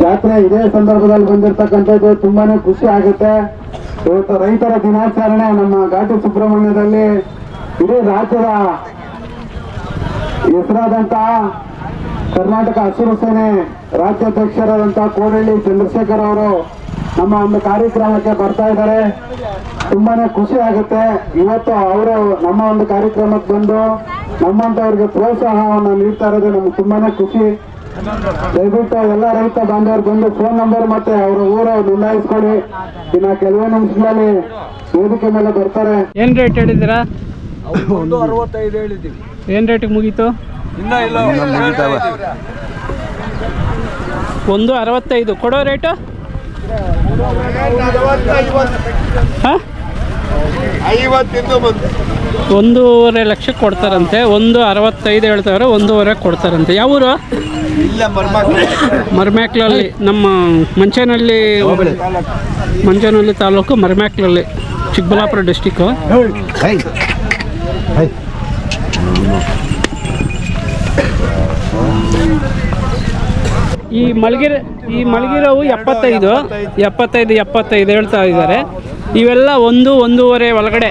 ಜಾತ್ರೆ ಇದೇ ಸಂದರ್ಭದಲ್ಲಿ ಬಂದಿರತಕ್ಕಂಥದ್ದು ತುಂಬಾನೇ ಖುಷಿ ಆಗುತ್ತೆ. ಇವತ್ತು ರೈತರ ದಿನಾಚರಣೆ ನಮ್ಮ ಘಾಟಿ ಸುಬ್ರಹ್ಮಣ್ಯದಲ್ಲಿ ಇಡೀ ರಾಜ್ಯದ ಹೆಸರಾದಂತಹ ಕರ್ನಾಟಕ ಹಸಿರು ಸೇನೆ ರಾಜ್ಯಾಧ್ಯಕ್ಷರಾದಂತಹ ಕೋಡಳ್ಳಿ ಚಂದ್ರಶೇಖರ್ ಅವರು ನಮ್ಮ ಒಂದು ಕಾರ್ಯಕ್ರಮಕ್ಕೆ ಬರ್ತಾ ಇದ್ದಾರೆ. ತುಂಬಾನೇ ಖುಷಿ ಆಗುತ್ತೆ. ಇವತ್ತು ಅವರು ನಮ್ಮ ಒಂದು ಕಾರ್ಯಕ್ರಮಕ್ಕೆ ಬಂದು ನಮ್ಮಂತವ್ರಿಗೆ ಪ್ರೋತ್ಸಾಹವನ್ನು ನೀಡ್ತಾ ಇರೋದು ನಮ್ಗೆ ತುಂಬಾನೇ ಖುಷಿ. ದಯವಿಟ್ಟು ಎಲ್ಲ ರೈತ ಬಾಂಧವರು ಬಂದು ಫೋನ್ ನಂಬರ್ ಮತ್ತೆ ಅವರ ಊರ ನೋಂದಾಯಿಸ್ಕೊಳ್ಳಿ ಇನ್ನ ಕೆಲವೇ ನಿಮಿಷದಲ್ಲಿ ವೇದಿಕೆ ಮೇಲೆ ಬರ್ತಾರೆ. ಏನು ರೇಟ್ ಹೇಳಿದಿರಾ ಒಂದು ಅರವತ್ತೈದು ಹೇಳಿದ್ದೀವಿ. ಏನು ರೇಟಿಗೆ ಮುಗೀತು? ಇನ್ನ ಇಲ್ಲ ಒಂದು ಅರವತ್ತೈದು. ಕೊಡೋ ರೇಟು ಒಂದೂವರೆ ಲಕ್ಷಕ್ಕೆ ಕೊಡ್ತಾರಂತೆ. ಒಂದು ಅರವತ್ತೈದು ಹೇಳ್ತಾವ್ರೆ ಒಂದೂವರೆ ಕೊಡ್ತಾರಂತೆ. ಯಾವ ಊರು? ಮರ್ಮ್ಯಾಕ್ಲಲ್ಲಿ ನಮ್ಮ ಮಂಚೇನಹಳ್ಳಿ ಮಂಚೇನಹಳ್ಳಿ ತಾಲೂಕು ಮರ್ಮ್ಯಾಕ್ಲಲ್ಲಿ ಚಿಕ್ಕಬಳ್ಳಾಪುರ ಡಿಸ್ಟಿಕ್ಕು. ಈ ಮಲಗಿರ, ಈ ಮಲಗಿರವು ಎಪ್ಪತ್ತೈದು ಎಪ್ಪತ್ತೈದು ಎಪ್ಪತ್ತೈದು ಹೇಳ್ತಾ ಇದ್ದಾರೆ. ಇವೆಲ್ಲ ಒಂದು, ಒಂದೂವರೆ ಒಳಗಡೆ.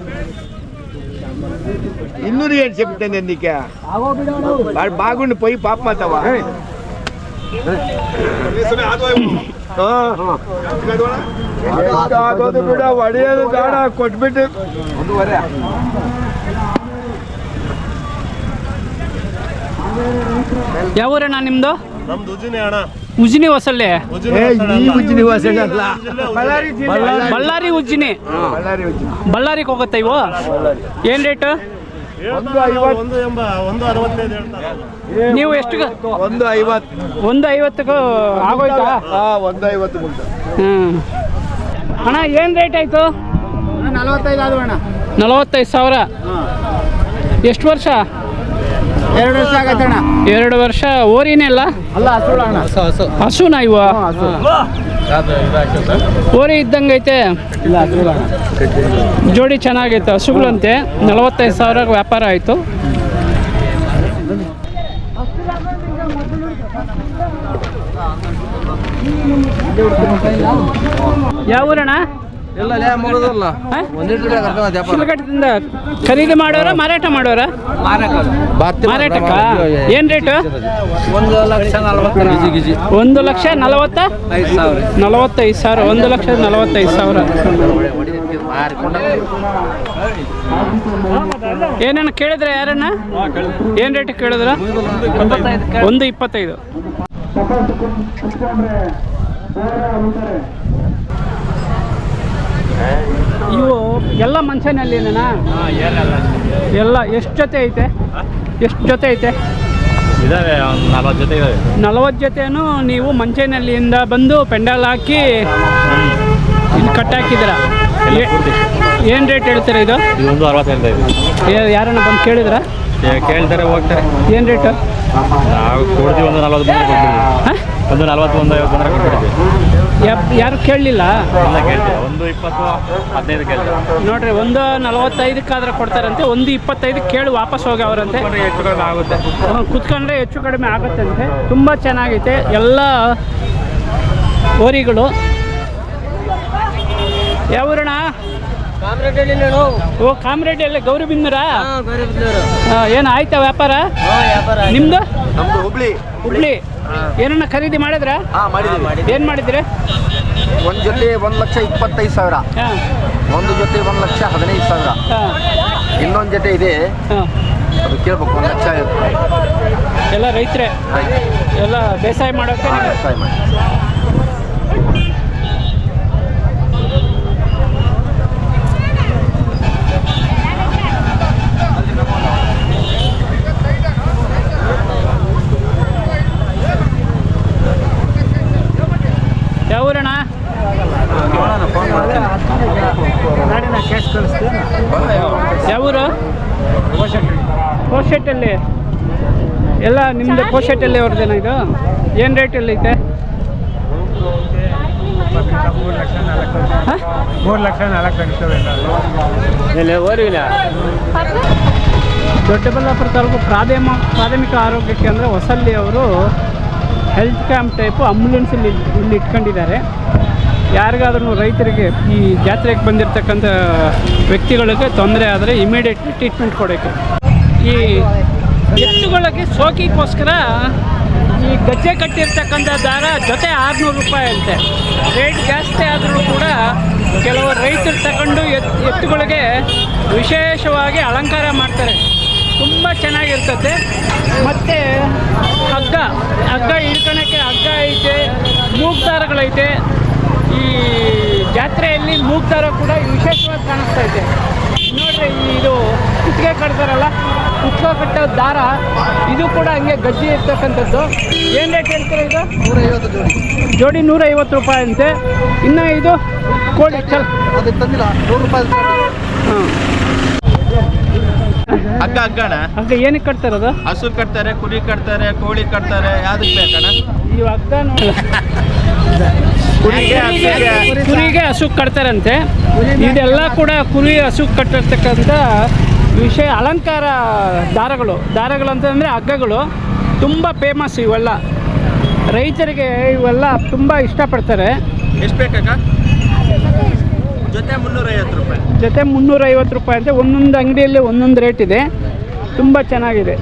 ఇయ్య ಇನ್ನೂರು ಏಳು చెప్తాను నేను నీకే వాడు బాగుండి పోయి పాప మాతావా ಆಗೋದು ಬಿಡ ಹೊಡೆಯೋದು ಬೇಡ ಕೊಟ್ಬಿಟ್ಟು ಯಾವ ಊರಣ್ಣ ನಿಮ್ಮದು ನಮ್ದು ಉಜಿನಿ ಅಣ್ಣ ಉಜಿನಿ ಹೊಸಳ್ಳಿ ಉಜಿನಿ ಈ ಉಜ್ಜಿನಿ ವಾಸನೆ ಅಲ್ಲ ಬಳ್ಳಾರಿ ಉಜ್ಜಿನಿ ಬಳ್ಳಾರಿ ಉಜ್ಜಿನಿ ಬಳ್ಳಾರಿಗೆ ಹೋಗುತ್ತೆ ಇವು ಏನು ರೇಟು ಒಂದು ಐವತ್ತು ಒಂದು ಎಂಬ ಒಂದು ಅರವತ್ತೈದು ಹೇಳ್ತಾರೆ ನೀವು ಎಷ್ಟು ಒಂದು ಐವತ್ತು. ಒಂದು ಐವತ್ತಕ್ಕೂ ಆಗೋಯ್ತಾ? ಹಾಂ ಒಂದು ಐವತ್ತು ಮುಂದೆ. ಹ್ಞೂ ಅಣ್ಣ ಏನು ರೇಟ್ ಆಯಿತು? ನಲವತ್ತೈದು ಆದ್ವು ಅಣ್ಣ. ನಲವತ್ತೈದು ಸಾವಿರ. ಎಷ್ಟು ವರ್ಷ? ಎರಡು ವರ್ಷ ಆಗತ್ತೆ ಅಣ್ಣ. ಎರಡು ವರ್ಷ ಓರಿನೇ ಅಲ್ಲ? ಅಲ್ಲ ಹಸುಳು ಅಣ್ಣ. ಹಸುನಾ ಇವ? ಓರಿ ಇದ್ದಂಗೈತೆ ಇಲ್ಲ ಹಸುಳು ಅಣ್ಣ. ಜೋಡಿ ಚೆನ್ನಾಗೈತೆ ಹಸುಗಳಂತೆ. ನಲವತ್ತೈದು ಸಾವಿರ ವ್ಯಾಪಾರ ಆಯಿತು. ಯಾವ ಊರಣ್ಣ? ಖರೀದಿ ಮಾಡೋರ ಮಾರಾಟ ಮಾಡೋರ? ಮಾರಾಟಕ್ಕ? ಏನ್ ರೇಟು? ಒಂದು ಲಕ್ಷ ನಲವತ್ತು. ಒಂದು ಲಕ್ಷ ನಲವತ್ತ? ಐದು ಸಾವಿರ. ನಲವತ್ತೈದು ಸಾವಿರ. ಒಂದು ಲಕ್ಷ ನಲವತ್ತೈದು ಸಾವಿರ. ಏನೇನು ಕೇಳಿದ್ರ ಯಾರನ್ನ? ಏನು ರೇಟ್ ಕೇಳಿದ್ರ? ಒಂದು ಇಪ್ಪತ್ತೈದು. ಇವು ಎಲ್ಲ ಮನುಷ್ಯನಲ್ಲಿ ಎಲ್ಲ ಎಷ್ಟು ಜೊತೆ ಐತೆ? ಎಷ್ಟು ಜೊತೆ ಐತೆ? ಇದಾವೆ ಒಂದು ನಲ್ವತ್ತು ಜೊತೆ ಇದಾವೆ. ನಲವತ್ತು ಜೊತೆನೂ ನೀವು ಮಂಚೇನಹಳ್ಳಿಯಿಂದ ಬಂದು ಪೆಂಡಲ್ ಹಾಕಿ ಇಲ್ಲಿ ಕಟ್ಟಾಕಿದ್ದೀರ ಏನು ರೇಟ್ ಹೇಳ್ತೀರಾ ಇದು? ಒಂದು ಅರವತ್ತು ಹೇಳ್ತಾ ಇದ್ವಿ ಯಾ- ಯಾರನ್ನ ಬಂದು ಕೇಳಿದ್ರ? ಕೇಳ್ತಾರೆ ಹೋಗ್ತಾರೆ. ಏನು ರೇಟು? ನಾವು ಕೊಡ್ತೀವಿ ಒಂದು ನಲ್ವತ್ತು ಒಂದು ನಲ್ವತ್ತು ಒಂದು ಐವತ್ತು ಬಂದ್ರೆ ಕೊಟ್ಬಿಡ್ತೀವಿ. ಯಾರು ಕೇಳಲಿಲ್ಲ? ಎಲ್ಲ ಕೇಳ್ತೀವಿ ಒಂದು ಇಪ್ಪತ್ತು ಹದಿನೈದು ಕೇಳ್ತೀವಿ ನೋಡ್ರಿ ಒಂದು ನಲವತ್ತೈದಕ್ಕಾದ್ರೆ ಕೊಡ್ತಾರಂತೆ ಒಂದು ಇಪ್ಪತ್ತೈದು ಕೇಳಿ ವಾಪಸ್ ಹೋಗಿ ಅವರಂತೆ ಕುತ್ಕೊಂಡ್ರೆ ಹೆಚ್ಚು ಕಡಿಮೆ ಆಗುತ್ತೆ. ಅಂತೆ ಕುತ್ಕೊಂಡ್ರೆ ಹೆಚ್ಚು ಕಡಿಮೆ ಆಗುತ್ತಂತೆ. ತುಂಬ ಚೆನ್ನಾಗೈತೆ. ಎಲ್ಲ ಓರಿಗಳು ಯಾವೂರಣ ಓ ಕಾಮರೆಡ್ಡಿ ಅಲ್ಲೇ ಗೌರಿ ಬಿಂದೂರ. ಏನು ಆಯ್ತಾ ವ್ಯಾಪಾರ? ನಿಮ್ದು? ಹುಬ್ಳಿ. ಹುಬ್ಳಿ. ಏನನ್ನ ಖರೀದಿ ಮಾಡಿದ್ರ? ಏನು ಮಾಡಿದ್ರಿ? ಒಂದು ಜೊತೆ ಒಂದು ಲಕ್ಷ ಇಪ್ಪತ್ತೈದು ಸಾವಿರ. ಒಂದು ಜೊತೆ ಒಂದು ಲಕ್ಷ ಹದಿನೈದು ಸಾವಿರ. ಇನ್ನೊಂದು ಜೊತೆ ಇದೆ. ಅದು ಕೇಳ್ಬೇಕು ಒಂದು ಲಕ್ಷ ಎಲ್ಲ ರೈತರೇ? ಎಲ್ಲ ಬೇಸಾಯ ಮಾಡೋಕೆ? ಬೇಸಾಯ ಮಾಡಿ ಯಾವ ಯಾವೂರು? ಕೋಶೆಟ್ಟಲ್ಲಿ ಎಲ್ಲ ನಿಮ್ಮದು ಕೋಶೆಟ್ಟಲ್ಲಿ ಅವ್ರದ್ದೇನ ಇದು? ಏನು ರೇಟಲ್ಲಿ ಐತೆ? ಮೂರು ಲಕ್ಷ ನಾಲ್ಕು ಲಕ್ಷ ದೊಡ್ಡಬಳ್ಳಾಪುರ ತಾಲೂಕು ಪ್ರಾಥಮ ಪ್ರಾಥಮಿಕ ಆರೋಗ್ಯ ಕೇಂದ್ರ ಹೊಸಲ್ಲಿ ಅವರು ಹೆಲ್ತ್ ಕ್ಯಾಂಪ್ ಟೈಪು ಆಂಬ್ಯುಲೆನ್ಸಲ್ಲಿ ಇಲ್ಲಿ ಇಲ್ಲಿ ಇಟ್ಕೊಂಡಿದ್ದಾರೆ. ಯಾರಿಗಾದ್ರೂ ರೈತರಿಗೆ ಈ ಜಾತ್ರೆಗೆ ಬಂದಿರತಕ್ಕಂಥ ವ್ಯಕ್ತಿಗಳಿಗೆ ತೊಂದರೆ ಆದರೆ ಇಮಿಡಿಯೇಟ್ಲಿ ಟ್ರೀಟ್ಮೆಂಟ್ ಕೊಡೋಕ್ಕೆ. ಈ ಎತ್ತುಗಳಿಗೆ ಸೋಕಿಗೋಸ್ಕರ ಈ ಗಜ್ಜೆ ಕಟ್ಟಿರ್ತಕ್ಕಂಥ ದಾರ ಜೊತೆ ಆರುನೂರು ರೂಪಾಯಿ ಅಂತೆ. ರೇಟ್ ಜಾಸ್ತಿ ಆದರೂ ಕೂಡ ಕೆಲವು ರೈತರು ತಗೊಂಡು ಎತ್, ಎತ್ತುಗಳಿಗೆ ವಿಶೇಷವಾಗಿ ಅಲಂಕಾರ ಮಾಡ್ತಾರೆ. ತುಂಬ ಚೆನ್ನಾಗಿರ್ತದೆ. ಮತ್ತು ಹಗ್ಗ ಹಗ್ಗ ಹಿಡ್ಕೊಳಕ್ಕೆ ಹಗ್ಗ ಐತೆ ಮೂಗ್ ದಾರಗಳೈತೆ ಈ ಜಾತ್ರೆಯಲ್ಲಿ ಮೂಗ್ತಾರ ಕೂಡ ವಿಶೇಷವಾಗಿ ಕಾಣಿಸ್ತಾ ಇದೆ. ನೋಡ್ರಿ ಇದು ಕುತ್ತಿಗೆ ಕಟ್ತಾರಲ್ಲ ಕುತ್ತಿಗೆ ಕಟ್ಟೋ ದಾರ ಇದು ಕೂಡ ಹಂಗೆ ಗಜ್ಜಿ ಇರ್ತಕ್ಕಂಥದ್ದು. ಏನು ರೇಟ್ ಹೇಳ್ತೀರಾ ಇದು? ಜೋಡಿ ಜೋಡಿ ನೂರೈವತ್ತು ರೂಪಾಯಿ ಅಂತೆ. ಇನ್ನು ಇದು ಕೋಳಿ ಚಲ್. ಹಾಂ ಹಗ್ಗ ಹಗ್ಗಣ ಹಗ್ಗ ಏನಕ್ಕೆ ಕಟ್ತಾರದು ಹಸು ಕಟ್ತಾರೆ ಕುರಿ ಕಟ್ತಾರೆ ಕೋಳಿ ಕಟ್ತಾರೆ ಯಾವ್ದಕ್ಕೆ ಬೇಕಣ ಈ ಹಗ್ಗ ಕುರಿಗೆ ಕುರಿಗೆ ಹಸು ಕಟ್ತಾರಂತೆ. ಇದೆಲ್ಲ ಕೂಡ ಕುರಿ ಹಸು ಕಟ್ಟಿರ್ತಕ್ಕಂಥ ವಿಷಯ ಅಲಂಕಾರ ದಾರಗಳು. ದಾರಗಳು ಅಂತಂದರೆ ಹಗ್ಗಗಳು. ತುಂಬ ಫೇಮಸ್ ಇವೆಲ್ಲ. ರೈತರಿಗೆ ಇವೆಲ್ಲ ತುಂಬ ಇಷ್ಟಪಡ್ತಾರೆ. ಎಷ್ಟು ಬೇಕಕ್ಕ? ಜೊತೆ ಮುನ್ನೂರೈವತ್ತು ರೂಪಾಯಿ. ಜೊತೆ ಮುನ್ನೂರೈವತ್ತು ರೂಪಾಯಿ ಅಂತ ಒಂದೊಂದು ಅಂಗಡಿಯಲ್ಲಿ ಒಂದೊಂದು ರೇಟ್ ಇದೆ. ತುಂಬ ಚೆನ್ನಾಗಿದೆ.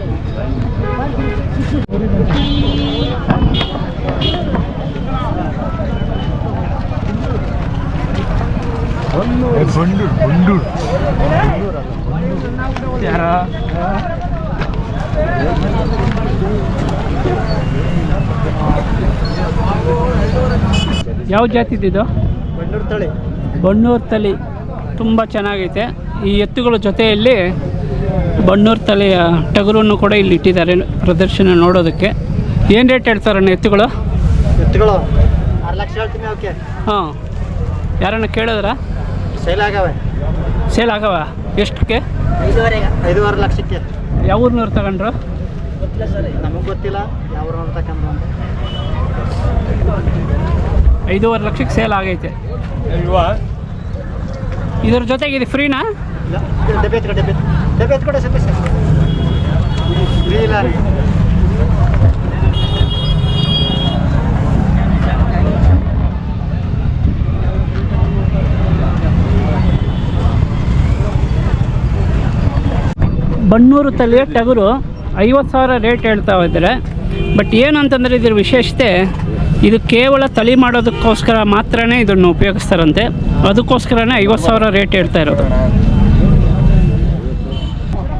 ಬಂಡೂರು ಬಂಡೂರು. ಯಾವ ಜಾತಿದಿದು ಬಣ್ಣೂರು ತಳಿ ತುಂಬ ಚೆನ್ನಾಗೈತೆ. ಈ ಎತ್ತುಗಳ ಜೊತೆಯಲ್ಲಿ ಬಣ್ಣೂರು ತಲೆಯ ಟಗರನ್ನು ಕೂಡ ಇಲ್ಲಿ ಇಟ್ಟಿದ್ದಾರೆ ಪ್ರದರ್ಶನ ನೋಡೋದಕ್ಕೆ. ಏನು ರೇಟ್ ಹೇಳ್ತಾರಣ್ಣ ಎತ್ತುಗಳು? ಎತ್ತುಗಳು ಹಾಂ. ಯಾರನ್ನ ಕೇಳಿದ್ರ? ಸೇಲ್ ಆಗವೆ. ಸೇಲ್ ಆಗವ? ಎಷ್ಟಕ್ಕೆ? ಐದೂವರೆ ಲಕ್ಷಕ್ಕೆ. ಯಾವ ಊರಿನವ್ರು ತಗೊಂಡ್ರು? ನಮಗೆ ಗೊತ್ತಿಲ್ಲ. ಯಾವ ಅಂತಕ್ಕಂಥ ಐದೂವರೆ ಲಕ್ಷಕ್ಕೆ ಸೇಲ್ ಆಗೈತೆ. ಇದ್ರ ಜೊತೆಗೆ ಇದು ಫ್ರೀನಾ ಬನ್ನೂರು ತಲೆಯ ಟಗರು ಐವತ್ತು ಸಾವಿರ ರೇಟ್ ಹೇಳ್ತಾ ಇದ್ದಾರೆ. ಬಟ್ ಏನಂತಂದರೆ ಇದ್ರ ವಿಶೇಷತೆ ಇದು ಕೇವಲ ತಳಿ ಮಾಡೋದಕ್ಕೋಸ್ಕರ ಮಾತ್ರನೇ ಇದನ್ನು ಉಪಯೋಗಿಸ್ತಾರಂತೆ. ಅದಕ್ಕೋಸ್ಕರನೇ ಐವತ್ತು ಸಾವಿರ ರೇಟ್ ಹೇಳ್ತಾ ಇರೋದು.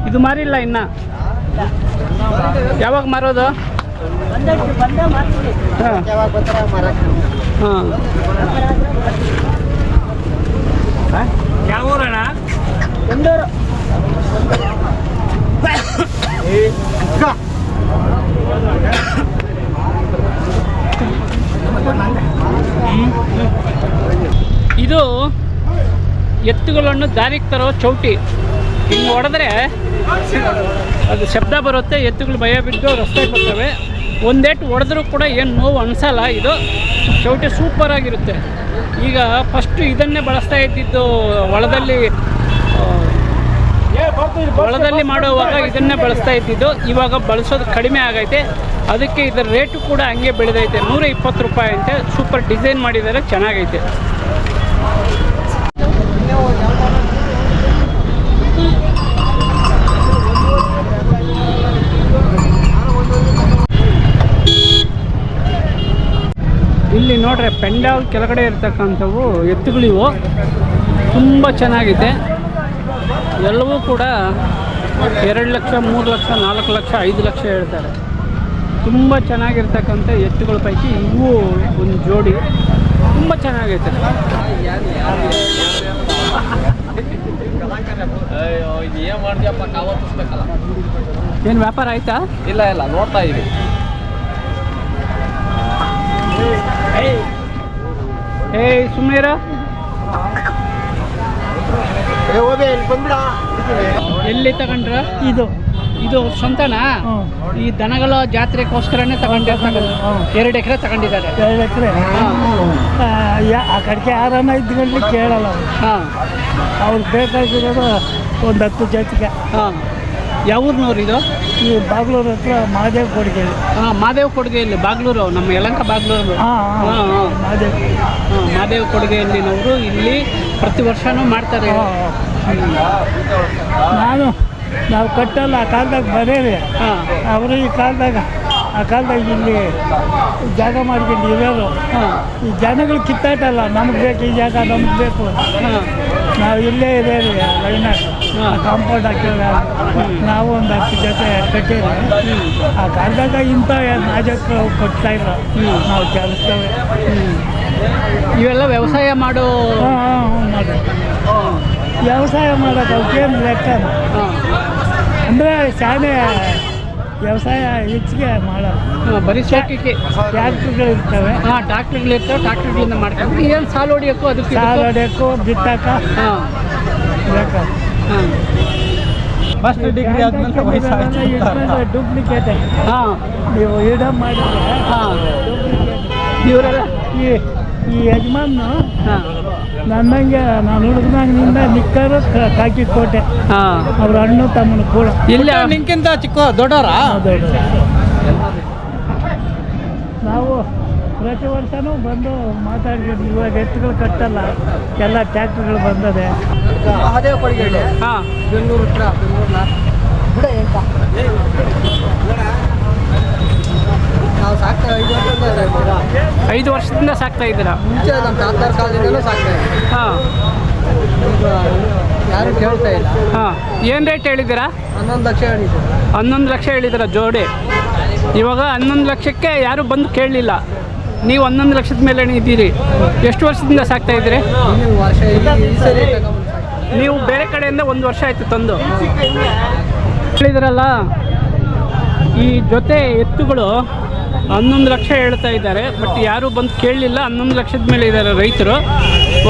ಇದು ಮಾರಿಲ್ಲ ಇನ್ನು. ಯಾವಾಗ ಮಾರೋದು? ಹಾಂ. ಯಾವ ಊರಣ್ಣ ಇದು ಎತ್ತುಗಳನ್ನು ದಾರಿಗೆ ತರೋ ಚೌಟಿ. ಹಿಂಗೆ ಹೊಡೆದ್ರೆ ಅದು ಶಬ್ದ ಬರುತ್ತೆ, ಎತ್ತುಗಳು ಭಯ ಬಿದ್ದು ರಸ್ತೆ ಬರ್ತವೆ. ಒಂದೇಟು ಹೊಡೆದ್ರೂ ಕೂಡ ಏನು ನೋವು ಅನಿಸಲ್ಲ ಇದು. ಚೌಟಿ ಸೂಪರ್ ಆಗಿರುತ್ತೆ. ಈಗ ಫಸ್ಟು ಇದನ್ನೇ ಬಳಸ್ತಾ ಇದ್ದಿದ್ದು ಹೊಲದಲ್ಲಿ ಹೊಲದಲ್ಲಿ ಮಾಡುವಾಗ ಇದನ್ನೇ ಬಳಸ್ತಾ ಇದ್ದಿದ್ದು. ಇವಾಗ ಬಳಸೋದು ಕಡಿಮೆ ಆಗೈತೆ. ಅದಕ್ಕೆ ಇದರ ರೇಟು ಕೂಡ ಹಂಗೆ ಬೆಳೆದೈತೆ. ನೂರ ಇಪ್ಪತ್ತು ರೂಪಾಯಿ ಅಂತೆ. ಸೂಪರ್ ಡಿಸೈನ್ ಮಾಡಿದರೆ ಚೆನ್ನಾಗೈತೆ. ಇಲ್ಲಿ ನೋಡ್ರೆ ಪೆಂಡಾಲ್ ಕೆಳಗಡೆ ಇರ್ತಕ್ಕಂಥವು ಎತ್ತುಗಳಿವು. ತುಂಬ ಚೆನ್ನಾಗಿದೆ. ಎಲ್ಲವೂ ಕೂಡ ಎರಡು ಲಕ್ಷ, ಮೂರು ಲಕ್ಷ, ನಾಲ್ಕು ಲಕ್ಷ, ಐದು ಲಕ್ಷ ಹೇಳ್ತಾರೆ. ತುಂಬ ಚೆನ್ನಾಗಿರ್ತಕ್ಕಂಥ ಎತ್ತುಗಳ ಪೈಕಿ ಇವು ಒಂದು ಜೋಡಿ. ತುಂಬ ಚೆನ್ನಾಗೈತೆ. ಏನ್ ವ್ಯಾಪಾರ ಆಯ್ತಾ? ಇಲ್ಲ ಇಲ್ಲ, ನೋಡ್ತಾ ಇದೀವಿ. ಏಯ್ ಸುಮ್ಮನೆ ಎಲ್ಲಿ ತಗೊಂಡ್ರ? ಇದು. ಇದು ಸ್ವಂತನಾ? ಈ ದನಗಳ ಜಾತ್ರೆಗೋಸ್ಕರನೇ ತಗೊಂಡಿರ್ತಾರೆ ಎರಡು ಎಕರೆ ತಗೊಂಡಿದ್ದಾರೆ. ಎರಡು ಎಕರೆ? ಆ ಕಡೆಗೆ ಯಾರನ್ನ ಇದ್ಕೊಂಡು ಕೇಳಲ್ಲ ಅವ್ರು. ಹಾಂ. ಅವ್ರಿಗೆ ಬೇಕಾಗಿರೋದು ಒಂದು ಹತ್ತು ಜಾತಿಗೆ. ಹಾಂ. ಯಾವೂರ್ನವ್ರು ಇದು? ಈ ಬಾಗ್ಲೂರು ಹತ್ರ ಮಹಾದೇವ್ ಕೊಡುಗೆ. ಹಾಂ ಕೊಡುಗೆಯಲ್ಲಿ ಬಾಗ್ಲೂರು ನಮ್ಮ ಯಲಂಕ ಬಾಗ್ಲೂರು. ಹಾಂ ಹಾಂ ಮಹಾದೇವ್. ಹಾಂ ಕೊಡುಗೆಯಲ್ಲಿನವರು ಇಲ್ಲಿ ಪ್ರತಿ ವರ್ಷನೂ ಮಾಡ್ತಾರೆ. ನಾನು ನಾವು ಕಟ್ಟಲ್ಲ ಆ ಕಾಲದಾಗ ಬರೇರಿ. ಹಾಂ. ಅವರು ಈ ಕಾಲದಾಗ ಆ ಕಾಲದಾಗ ಇಲ್ಲಿ ಜಾಗ ಮಾಡ್ಕೊಂಡು ಇರೋರು. ಈ ಜನಗಳು ಕಿತ್ತಾಟಲ್ಲ ನಮ್ಗೆ ಬೇಕು ಈ ಜಾಗ ನಮ್ಗೆ ಬೇಕು. ಹಾಂ. ನಾವು ಇಲ್ಲೇ ಇದೇವಿ ಲೈನಾಗ. ಕಾಂಪೌಂಡ್ ಹಾಕಿದ್ರೆ ನಾವು ಒಂದು ಹತ್ತು ಜೊತೆ ಕಟ್ಟೀವಿ ಆ ಕಾಲದಾಗ ಇಂಥ ನಾಜಕ್ಕೆ ಕೊಡ್ತಾ ಇಲ್ಲ ನಾವು ಕೆಲಸವೇ ಇವೆಲ್ಲ ವ್ಯವಸಾಯ ಮಾಡೋ ವ್ಯವಸಾಯ ಮಾಡೋದು ಅವಕ್ಕೇನು ಲೆಕ್ಕ? ಅಂದರೆ ಶಾಲೆ ವ್ಯವಸಾಯ ಹೆಚ್ಚಿಗೆ ಮಾಡೋದು ಬರೀ ಸೋಕಿಗೆ ಟ್ಯಾಕ್ಟ್ರಿಗಳು ಇರ್ತವೆ ಹಾಂ ಟ್ರಾಕ್ಟರ್ಗಳಿರ್ತಾವೆ ಟ್ರಾಕ್ಟರ್ಗಳಿಂದ ಮಾಡ್ಕೊಂಡು ಏನು ಸಾಲು ಹೊಡಿಯೋಕ್ಕೂ ಅದಕ್ಕೆ ಸಾಲ ಹೊಡಿಯೋಕ್ಕೂ ಬಿತ್ತಾಕ ಹಾಂ. ಹಾಂ ಫಸ್ಟ್ ಡಿಗ್ರಿ ಆದ್ಮೇಲೆ ಡೂಪ್ಲಿಕೇಟ್ ಹಾಂ. ನೀವು ಇಡ ಮಾಡಿದ್ರೆ ಹಾಂ. ಇವರೆಲ್ಲ ಈ ಈ ಯಜಮಾನು ನನ್ನಂಗೆ ನಾನು ಹುಡುಗನಾಗಿನಿಂದ ನಿಕ್ಕರು ಕಾಕಿ ಕೋಟೆ. ಅವ್ರ ಹಣ್ಣು ತಮ್ಮನ ಕೂಡ. ಇಲ್ಲ ನಿಂಕಿಂತ ಚಿಕ್ಕ ದೊಡ್ಡವರಾ? ದೊಡ್ಡ ಪ್ರತಿ ವರ್ಷನೂ ಬಂದು ಮಾತಾಡ್ಬೋದು ಇವಾಗ ಎತ್ತುಗಳು ಕಟ್ಟಲ್ಲ ಎಲ್ಲ ಟ್ಯಾಕ್ಟ್ರಿಗಳು ಬಂದದೆ. ಮಹಾದೇವ ಹಾಂ. ಬೆಂಗಳೂರು ಹತ್ರ ಬೆಂಗಳೂರಿನ. ನಾವು ಸಾಕ್ತಾ ಐದು ವರ್ಷದಿಂದ ಇವಾಗ ಐದು ವರ್ಷದಿಂದ ಸಾಕ್ತಾ ಇದ್ದೀರಾ? ಮುಂಚೆ ನಮ್ಮ ತಾತಾರ ಕಾಲದಿಂದಲೂ ಸಾಕ್ತಾ ಇದ್ದೀವಿ ಹಾಂ. ಯಾರು ಕೇಳ್ತಾ ಇಲ್ಲ. ಹಾಂ. ಏನು ರೇಟ್ ಹೇಳಿದ್ದೀರಾ? ಹನ್ನೊಂದು ಲಕ್ಷ ಹೇಳಿದ್ದೀರಾ ಹನ್ನೊಂದು ಲಕ್ಷ ಹೇಳಿದ್ದೀರಾ ಜೋಡಿ? ಇವಾಗ ಹನ್ನೊಂದು ಲಕ್ಷಕ್ಕೆ ಯಾರು ಬಂದು ಕೇಳಲಿಲ್ಲ. ನೀವು ಹನ್ನೊಂದು ಲಕ್ಷದ ಮೇಲೆ ಇದ್ದೀರಿ. ಎಷ್ಟು ವರ್ಷದಿಂದ ಸಾಕ್ತಾ ಇದ್ದೀರಿ? ನೀವು ಬೇರೆ ಕಡೆಯಿಂದ ಒಂದು ವರ್ಷ ಆಯಿತು ತಂದು. ಹೇಳಿದ್ರಲ್ಲ, ಈ ಜೊತೆ ಎತ್ತುಗಳು ಹನ್ನೊಂದು ಲಕ್ಷ ಹೇಳ್ತಾ ಇದ್ದಾರೆ. ಬಟ್ ಯಾರೂ ಬಂದು ಕೇಳಲಿಲ್ಲ. ಹನ್ನೊಂದು ಲಕ್ಷದ ಮೇಲೆ ಇದ್ದಾರೆ ರೈತರು.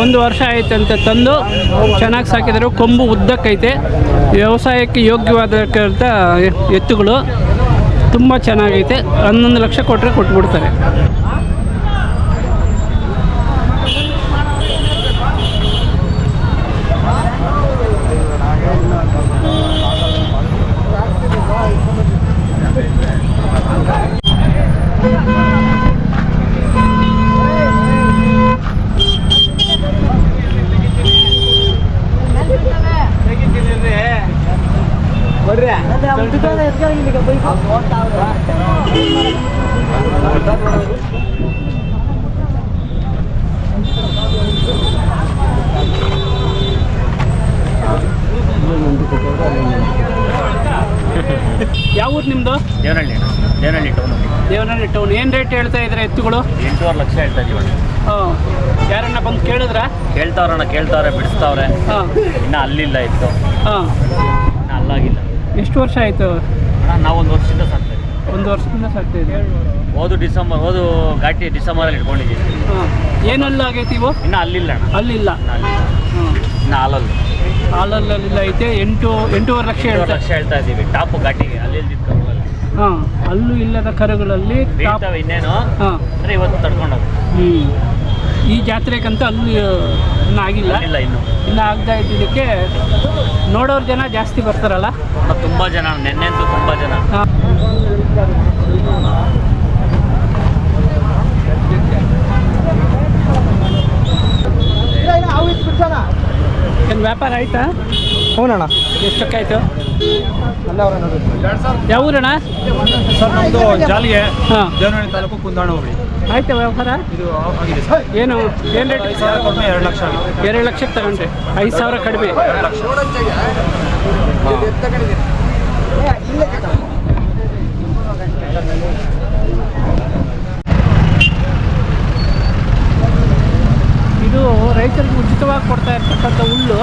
ಒಂದು ವರ್ಷ ಆಯ್ತಂತೆ ತಂದು, ಚೆನ್ನಾಗಿ ಸಾಕಿದ್ದಾರೆ. ಕೊಂಬು ಉದ್ದಕ್ಕೈತೆ. ವ್ಯವಸಾಯಕ್ಕೆ ಯೋಗ್ಯವಾದಕ್ಕಂಥ ಎತ್ತುಗಳು. ತುಂಬ ಚೆನ್ನಾಗೈತೆ. ಹನ್ನೊಂದು ಲಕ್ಷ ಕೊಟ್ಟರೆ ಕೊಟ್ಬಿಡ್ತಾರೆ. ಯಾವ ಊರು ನಿಮ್ಮದು ದೇವನಹಳ್ಳಿ ದೇವನಹಳ್ಳಿ ಟೌನ್ ದೇವನಹಳ್ಳಿ ಟೌನ್ ಏನು ರೇಟ್ ಹೇಳ್ತಾ ಇದ್ರೆ ಎತ್ತುಗಳು? ಎಂಟೂವರೆ ಲಕ್ಷ ಹೇಳ್ತಾ ಇದೀವಿ ಹಾಂ. ಯಾರನ್ನ ಬಂದು ಕೇಳಿದ್ರ? ಕೇಳ್ತಾವ್ರಣ್ಣ ಕೇಳ್ತಾವ್ರೆ ಬಿಡಿಸ್ತಾವ್ರೆ. ಹಾಂ. ಇನ್ನ ಅಲ್ಲಿಲ್ಲ ಇತ್ತು. ಹಾಂ. ಇನ್ನ ಅಲ್ಲಾಗಿಲ್ಲ. ಎಷ್ಟು ವರ್ಷ ಆಯಿತು? ಅಣ್ಣ ನಾವು ಒಂದು ವರ್ಷದಿಂದ ಸಾಕ್ತಾ ಇದ್ದೀವಿ ಒಂದು ವರ್ಷದಿಂದ ಸಾಕ್ತಾ ಇದೆ ಹೋದು ಡಿಸೆಂಬರ್ ಹೋದು ಘಾಟಿ ಡಿಸೆಂಬರಲ್ಲಿ ಇಟ್ಕೊಂಡಿದ್ದೀವಿ ಹಾಂ. ಏನಲ್ಲ ಆಗೈತಿ ಇವು? ಇನ್ನ ಅಲ್ಲಿಲ್ಲ ಅಣ್ಣ. ಅಲ್ಲಿಲ್ಲ. ಇನ್ನ ಅಲ್ಲಿಲ್ಲ. ಹಾಂ. ಇನ್ನ ಹಾಲಲ್ಲಿ. ಹಾಲಲ್ಲಿಲ್ಲ ಐತೆ. ಎಂಟು ಎಂಟೂವರೆ ಲಕ್ಷ ಹೇಳ್ತಾರೆ ಲಕ್ಷ ಹೇಳ್ತಾ ಇದ್ದೀವಿ ಟಾಪು ಘಾಟಿಗೆ ಅಲ್ಲಿ ಹಾಂ ಅಲ್ಲೂ ಇಲ್ಲದ ಕರುಗಳಲ್ಲಿ ಟಾಪ್ ಇನ್ನೇನು? ಹಾಂ. ಅಂದರೆ ಇವತ್ತು ತಡ್ಕೊಂಡೋಗಿ ಹ್ಞೂ ಈ ಜಾತ್ರೆಗಂತ ಅಲ್ಲಿ ಇನ್ನೂ ಆಗಿಲ್ಲ. ಇಲ್ಲ ಇನ್ನು. ಇನ್ನು ಆಗದ ಇದ್ದಿದ್ದಕ್ಕೆ ನೋಡೋರು ಜನ ಜಾಸ್ತಿ ಬರ್ತಾರಲ್ಲ? ತುಂಬ ಜನ. ನೆನ್ನೆಂತೂ ತುಂಬ ಜನ. ಹಾಂ. ಏನು ವ್ಯಾಪಾರ ಆಯ್ತಾ? ಹ್ಞೂನಣ್ಣ ಎಷ್ಟಕ್ಕೆ ಆಯಿತು? ಅಲ್ಲ ಅವ್ರ ನೋಡಿ ಯಾವ ಊರಣ್ಣ? ಸರ್ ನಮ್ಮದು ಜಾಲಿಗೆ ಹಾಂ. ದೇವನಹಳ್ಳಿ ತಾಲೂಕು ಕುಂದಾಣ ಹೋಗಿ ಆಯ್ತಾ ವ್ಯಾಪಾರ? ಇದು ಆಗಿದೆ ಸರ್. ಏನು ಏನು ರೇಟ್? ಐದು ಸಾವಿರ ಕಡಿಮೆ ಎರಡು ಲಕ್ಷ ಎರಡು ಲಕ್ಷಕ್ಕೆ ತಗೊಂಡ್ರೆ. ಐದು ಸಾವಿರ ಕಡಿಮೆ. ಎರಡು ಲಕ್ಷ. ಇದು ರೈತರಿಗೆ ಉಚಿತವಾಗಿ ಕೊಡ್ತಾ ಇರ್ತಕ್ಕಂಥ ಹುಲ್ಲು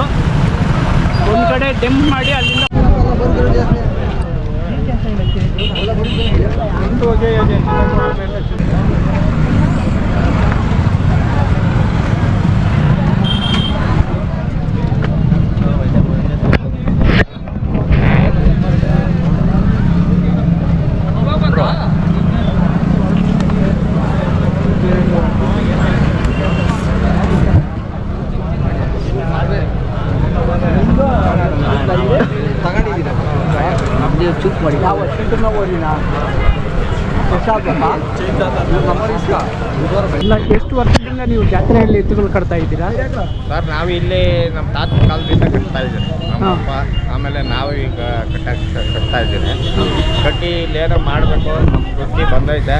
ಒಂದು ಕಡೆ ಡೆಮ್ ಮಾಡಿ ಅಲ್ಲಿಂದ ಇಲ್ಲ ಎಷ್ಟು ವರ್ಷದಿಂದ ನೀವು ಜಾತ್ರೆಯಲ್ಲಿ ಎತ್ತುಗಳು ಕಟ್ತಾ ಇದ್ದೀರಾ? ಸರ್ ನಾವು ಇಲ್ಲಿ ನಮ್ಮ ತಾತ ಕಾಲದಿಂದ ಕಟ್ತಾ ಇದ್ದೀವಿ. ನಮ್ಮ ಅಪ್ಪ ಆಮೇಲೆ ನಾವು ಈಗ ಕಟ್ಟ ಕಟ್ತಾ ಇದ್ದೀನಿ ಕಟ್ಟಿ ಇಲ್ಲೇನೋ ಮಾಡಬೇಕು ನಮ್ಮ ವೃತ್ತಿ ಬಂದೈತೆ.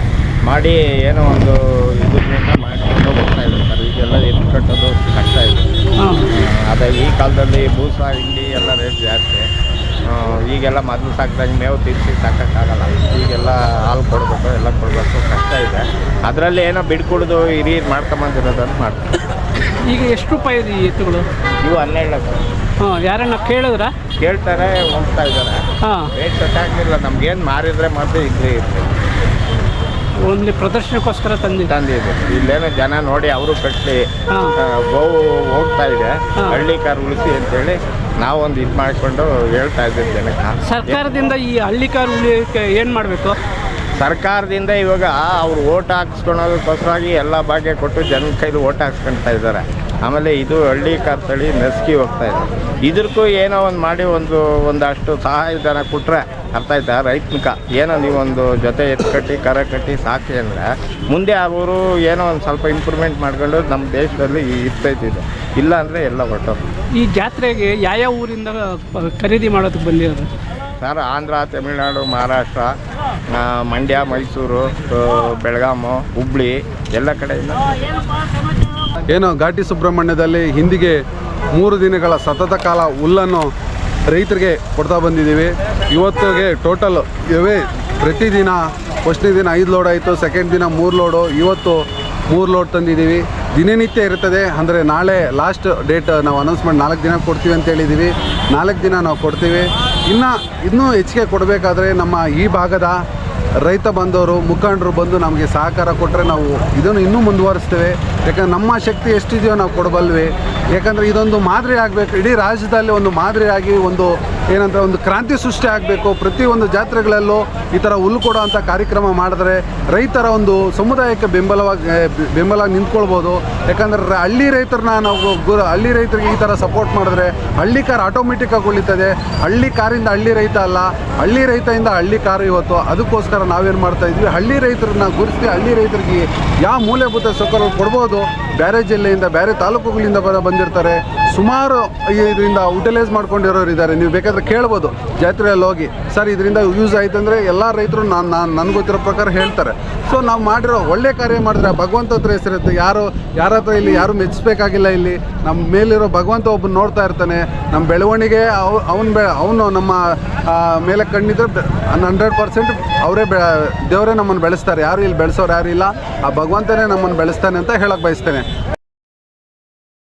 ಮಾಡಿ ಏನೋ ಒಂದು ಇದರಿಂದ ಮಾಡಿಕೊಂಡು ಹೋಗ್ತಾ ಇದ್ದೀವಿ ಸರ್. ಈಗೆಲ್ಲ ಎತ್ತು ಕಟ್ಟೋದು ಕಟ್ತಾ ಇದೆ. ಹಾಂ. ಅದೇ ಈ ಕಾಲದಲ್ಲಿ ಭೂಸ ಹಿಂಡಿ ಎಲ್ಲ ರೇಟ್ ಜಾಸ್ತಿ. ಈಗೆಲ್ಲ ಮೊದಲು ಸಾಕಿದಾಗ ಮೇವು ತಿನ್ನಿಸಿ ಸಾಕೋಕ್ಕಾಗಲ್ಲ. ಈಗೆಲ್ಲ ಹಾಲು ಕೊಡಬೇಕು ಎಲ್ಲ ಕೊಡಬೇಕು ಕಷ್ಟ ಇದೆ. ಅದರಲ್ಲಿ ಏನೋ ಬಿಡ್ಕೊಡೋದು ಹಿರಿಯರು ಮಾಡ್ಕೊಂಬಂದಿರೋದನ್ನು ಮಾಡ್ತಾರೆ ಈಗ ಎಷ್ಟು ರೂಪಾಯಿ ಇದೆ ಈ ಎತ್ತುಗಳು? ಇವು ಹನ್ನೆರಡು ಲಕ್ಷ. ಹಾಂ ಯಾರನ್ನ ಕೇಳಿದ್ರ? ಕೇಳ್ತಾರೆ ಹೋಗ್ತಾ ಇದ್ದಾರೆ. ಹಾಂ. ರೇಟ್ ಸೆಟ್ ಆಗಲಿಲ್ಲ ನಮ್ಗೇನು ಮಾರಿದ್ರೆ ಮಾತ್ರ ಇಲ್ಲೇ ಇರ್ತದೆ ಓನ್ಲಿ ಪ್ರದರ್ಶನಕ್ಕೋಸ್ಕರ ತಂದಿದ್ದ. ತಂದಿದೆ ಇಲ್ಲೇನೋ ಜನ ನೋಡಿ ಅವರು ಕಟ್ಟಿ ಹಾ. ಆ, ಗೋವು ಹೋಗ್ತಾ ಇದೆ. ಹಾ. ಹಳ್ಳಿ ಕಾರ್ ಉಳಿಸಿ ಅಂತೇಳಿ ನಾವೊಂದು ಇದು ಮಾಡಿಕೊಂಡು ಹೇಳ್ತಾ ಇದ್ದೀವಿ ಜನಕ್ಕೆ. ಸರ್ಕಾರದಿಂದ ಈ ಹಳ್ಳಿ ಕಾರ್ ಉಳಿಯೋಕ್ಕೆ ಏನು ಮಾಡಬೇಕು? ಸರ್ಕಾರದಿಂದ ಇವಾಗ ಅವ್ರು ಓಟ್ ಹಾಕ್ಸ್ಕೊಳೋದಕ್ಕೋಸ್ಕರವಾಗಿ ಎಲ್ಲ ಭಾಗ್ಯ ಕೊಟ್ಟು ಜನ ಕೈಲಿ ಓಟ್ ಹಾಕ್ಸ್ಕೊಳ್ತಾ ಇದ್ದಾರೆ. ಆಮೇಲೆ ಇದು ಹಳ್ಳಿ ಕಾರ್ ತಳಿ ನಸ್ಕಿ ಹೋಗ್ತಾ ಇದೆ. ಇದಕ್ಕೂ ಏನೋ ಒಂದು ಮಾಡಿ ಒಂದು ಒಂದಷ್ಟು ಸಹಾಯಧನ ಕೊಟ್ಟರೆ ಅರ್ಥ ಆಯ್ತಾ? ರೈತನಿಕ. ಏನೋ ನೀವೊಂದು ಜೊತೆ ಎತ್ತು ಕಟ್ಟಿ ಕರ ಕಟ್ಟಿ ಸಾಕಿ ಅಂದರೆ ಮುಂದೆ ಅವರು ಏನೋ ಒಂದು ಸ್ವಲ್ಪ ಇಂಪ್ರೂವ್ಮೆಂಟ್ ಮಾಡ್ಕೊಂಡು ನಮ್ಮ ದೇಶದಲ್ಲಿ ಇರ್ತೈತಿದೆ. ಇಲ್ಲ ಅಂದರೆ ಎಲ್ಲ ಒಟ್ಟು ಈ ಜಾತ್ರೆಗೆ ಯಾವ ಊರಿಂದ ಪ- ಖರೀದಿ ಮಾಡೋದಕ್ಕೆ ಬಂದಿರೋದು? ಸರ್ ಆಂಧ್ರ ತಮಿಳುನಾಡು ಮಹಾರಾಷ್ಟ್ರ ಮಂಡ್ಯ ಮೈಸೂರು ಬೆಳಗಾಮು ಹುಬ್ಳಿ ಎಲ್ಲ ಕಡೆಯಿಂದ. ಏನು ಘಾಟಿ ಸುಬ್ರಹ್ಮಣ್ಯದಲ್ಲಿ ಹಿಂದಿಗೆ ಮೂರು ದಿನಗಳ ಸತತ ಕಾಲ ಹುಲ್ಲನ್ನು ರೈತರಿಗೆ ಕೊಡ್ತಾ ಬಂದಿದ್ದೀವಿ. ಇವತ್ತಿಗೆ ಟೋಟಲ್ ಇವೇ ಪ್ರತಿದಿನ ಫಸ್ಟ್ನೇ ದಿನ ಐದು ಲೋಡ್ ಆಯಿತು ಸೆಕೆಂಡ್ ದಿನ ಮೂರು ಲೋಡು ಇವತ್ತು ಮೂರು ಲೋಡ್ ತಂದಿದ್ದೀವಿ. ದಿನನಿತ್ಯ ಇರ್ತದೆ ಅಂದರೆ ನಾಳೆ ಲಾಸ್ಟ್ ಡೇಟ್ ನಾವು ಅನೌನ್ಸ್ಮೆಂಟ್ ನಾಲ್ಕು ದಿನ ಕೊಡ್ತೀವಿ ಅಂತ ಹೇಳಿದ್ದೀವಿ. ನಾಲ್ಕು ದಿನ ನಾವು ಕೊಡ್ತೀವಿ. ಇನ್ನು ಇನ್ನೂ ಹೆಚ್ಚಿಗೆ ಕೊಡಬೇಕಾದ್ರೆ ನಮ್ಮ ಈ ಭಾಗದ ರೈತ ಬಂದವರು, ಮುಖಂಡರು ಬಂದು ನಮಗೆ ಸಹಕಾರ ಕೊಟ್ಟರೆ ನಾವು ಇದನ್ನು ಇನ್ನೂ ಮುಂದುವರಿಸ್ತೇವೆ. ಯಾಕಂದ್ರೆ ನಮ್ಮ ಶಕ್ತಿ ಎಷ್ಟಿದೆಯೋ ನಾವು ಕೊಡಬಲ್ವಿ. ಯಾಕಂದರೆ ಇದೊಂದು ಮಾದರಿ ಆಗಬೇಕು. ಇಡೀ ರಾಜ್ಯದಲ್ಲಿ ಒಂದು ಮಾದರಿಯಾಗಿ ಒಂದು ಏನಂತ ಒಂದು ಕ್ರಾಂತಿ ಸೃಷ್ಟಿ ಆಗಬೇಕು. ಪ್ರತಿಯೊಂದು ಜಾತ್ರೆಗಳಲ್ಲೂ ಈ ಥರ ಹುಲ್ಲು ಕೊಡೋ ಅಂಥ ಕಾರ್ಯಕ್ರಮ ಮಾಡಿದ್ರೆ ರೈತರ ಒಂದು ಸಮುದಾಯಕ್ಕೆ ಬೆಂಬಲವಾಗಿ ಬೆಂಬಲ ನಿಂತ್ಕೊಳ್ಬೋದು. ಯಾಕಂದರೆ ಹಳ್ಳಿ ರೈತರನ್ನ ನಾವು ಹಳ್ಳಿ ರೈತರಿಗೆ ಈ ಥರ ಸಪೋರ್ಟ್ ಮಾಡಿದ್ರೆ ಹಳ್ಳಿ ಕಾರ್ ಆಟೋಮೆಟಿಕ್ಕಾಗಿ ಉಳಿತದೆ. ಹಳ್ಳಿ ಕಾರಿಂದ ಹಳ್ಳಿ ರೈತ ಅಲ್ಲ, ಹಳ್ಳಿ ರೈತಯಿಂದ ಹಳ್ಳಿ ಕಾರು ಇವತ್ತು. ಅದಕ್ಕೋಸ್ಕರ ನಾವೇನು ಮಾಡ್ತಾ ಇದ್ವಿ? ಹಳ್ಳಿ ರೈತರನ್ನ ಗುರುತಿಸಿ ಹಳ್ಳಿ ರೈತರಿಗೆ ಯಾವ ಮೂಲಭೂತ ಸೌಕರ್ಯ ಕೊಡ್ಬೋದು? ಬೇರೆ ಜಿಲ್ಲೆಯಿಂದ ಬೇರೆ ತಾಲೂಕುಗಳಿಂದ ಬರ ಬಂದಿರ್ತಾರೆ. ಸುಮಾರು ಇದರಿಂದ ಯುಟಿಲೈಸ್ ಮಾಡ್ಕೊಂಡಿರೋರು ಇದ್ದಾರೆ. ನೀವು ಬೇಕಾದ್ರೆ ಕೇಳ್ಬೋದು. ಜಾತ್ರೆಯಲ್ಲಿ ಹೋಗಿ. ಸರ್, ಇದರಿಂದ ಯೂಸ್ ಆಯ್ತು ಅಂದರೆ ಎಲ್ಲ ರೈತರು ನಾನು ನಾನು, ನನಗೆ ಗೊತ್ತಿರೋ ಪ್ರಕಾರ ಹೇಳ್ತಾರೆ. ಸೊ ನಾವು ಮಾಡಿರೋ ಒಳ್ಳೆ ಕಾರ್ಯ ಮಾಡಿದ್ರೆ ಭಗವಂತ ಹತ್ರ ಹೆಸರಿರುತ್ತೆ. ಯಾರು, ಯಾರ ಹತ್ರ ಇಲ್ಲಿ ಯಾರು ಮೆಚ್ಚಿಸ್ಬೇಕಾಗಿಲ್ಲ ಇಲ್ಲಿ. ನಮ್ಮ ಮೇಲಿರೋ ಭಗವಂತ ಒಬ್ಬನು ನೋಡ್ತಾ ಇರ್ತಾನೆ. ನಮ್ಮ ಬೆಳವಣಿಗೆ ಅವನು ಬೆ, ಅವನು ನಮ್ಮ ಮೇಲೆ ಕಣ್ಣಿದ್ರೆ ಹಂಡ್ರೆಡ್ ಪರ್ಸೆಂಟ್ ಅವರೇ ಬೆ, ದೇವರೇ ನಮ್ಮನ್ನು ಬೆಳೆಸ್ತಾರೆ. ಯಾರು ಇಲ್ಲಿ ಬೆಳೆಸೋರು ಯಾರು ಇಲ್ಲ. ಆ ಭಗವಂತನೇ ನಮ್ಮನ್ನು ಬೆಳೆಸ್ತಾನೆ ಅಂತ ಹೇಳಕ್ಕೆ ಬಯಸ್ತೇನೆ.